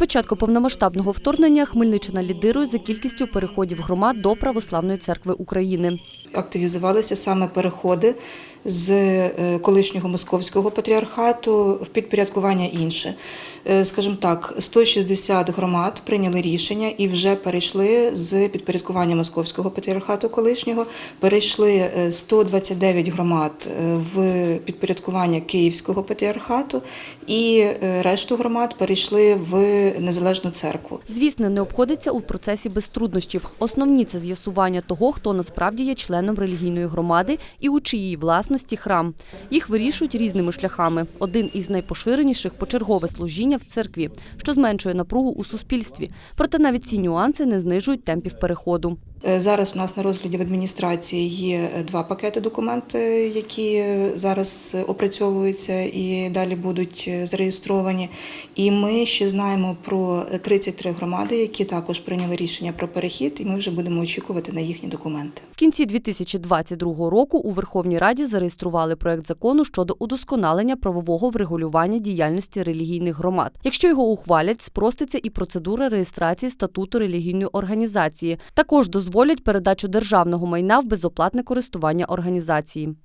початку повномасштабного вторгнення Хмельниччина лідирує за кількістю переходів громад до Православної церкви України. Активізувалися саме переходи з е, колишнього московського патріархату в підпорядкування інше. Е, Скажімо так, 160 громад прийняли рішення і вже перейшли з підпорядкування московського патріархату колишнього, перейшли е, 129 громад е, в підпорядкування Київського патріархату, і решту громад перейшли в незалежну церкву. Звісно, не обходиться у процесі без труднощів. Основні це з'ясування того, хто насправді є членом релігійної громади і у чиїй власності храм. Їх вирішують різними шляхами. Один із найпоширеніших почергове служіння в церкві, що зменшує напругу у суспільстві. Проте навіть ці нюанси не знижують темпів переходу. Е, Зараз у нас на розгляді в адміністрації є е, два пакети документи, які е, зараз опрацьовуються і далі будуть зареєстровані. І ми ще знаємо про 33 громади, які також прийняли рішення про перехід, і ми вже будемо очікувати на їхні документи. В кінці 2022 року у Верховній Раді зареєстрували проект закону щодо удосконалення правового врегулювання діяльності релігійних громад. Якщо його ухвалять, спроститься і процедура реєстрації статуту релігійної організації. Також дозволять передачу державного майна в безоплатне користування організації.